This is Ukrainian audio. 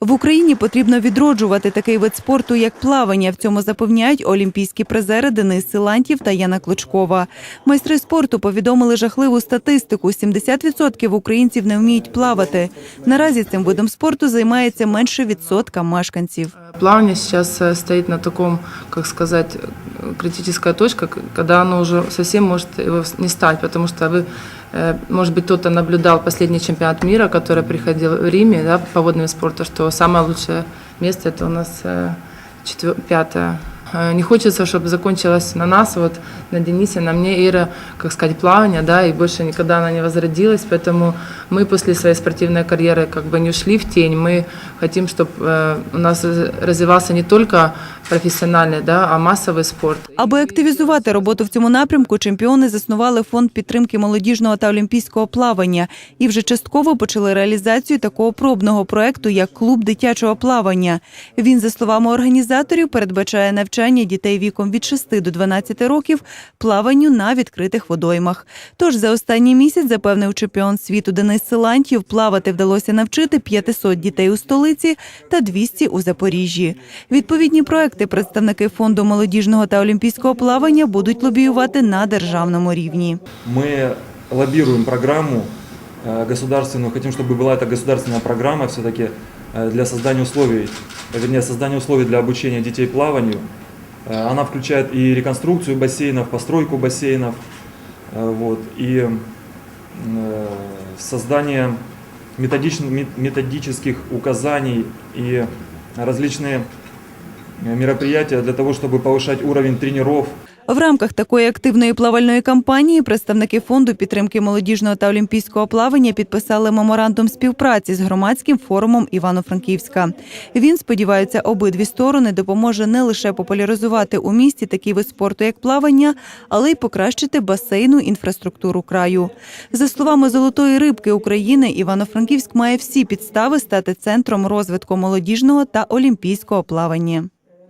В Україні потрібно відроджувати такий вид спорту, як плавання. В цьому запевняють олімпійські призери Денис Силантів та Яна Клочкова. Майстри спорту повідомили жахливу статистику: 70% українців не вміють плавати. Наразі цим видом спорту займається менше відсотка мешканців Плавание сейчас э, стоит на таком, как сказать, э, критическая точка, к- когда оно уже совсем может его не стать, потому что вы, э, может быть, кто-то наблюдал последний чемпионат мира, который приходил в Риме да, по водному спорту, что самое лучшее место это у нас э, четвер- пятое. Э, Не хочется, чтобы закончилось на нас, вот на Денисе, на мне Ира, как сказать, плавание, да, и больше никогда она не возродилась, поэтому мы после своей спортивной карьеры как бы не ушли в тень, мы хотим, чтобы у нас раз- развивался не только профессиональный, да, а массовый спорт. Аби активізувати роботу в цьому напрямку, чемпіони заснували фонд підтримки молодіжного та олімпійського плавання і вже частково почали реалізацію такого пробного проекту, як клуб дитячого плавання. Він, за словами організаторів, передбачає навчання дітей віком від 6 до 12 років плаванню на відкритих водоймах. Тож за останній місяць, запевнив чемпіон світу Денис Силантьєв, плавати вдалося навчити 500 дітей у столиці та 200 у Запоріжжі. Відповідні проекти представники фонду молодіжного та олімпійського плавання будуть лобіювати на державному рівні. Мы лоббируем программу э, государственную, хотим, чтобы была эта государственная программа все-таки э, для создания условий, э, вернее, создания условий для обучения детей плаванию. Э, Она включает и реконструкцию бассейнов, постройку бассейнов, э, вот, и э, создание методич- ме- методических указаний и различные э, мероприятия для того, чтобы повышать уровень тренеров, В рамках такої активної плавальної кампанії представники фонду підтримки молодіжного та олімпійського плавання підписали меморандум співпраці з громадським форумом Івано-Франківська. Він сподівається, обидві сторони допоможе не лише популяризувати у місті такий вид спорту, як плавання, але й покращити басейну інфраструктуру краю. За словами золотої рибки України, Івано-Франківськ має всі підстави стати центром розвитку молодіжного та олімпійського плавання.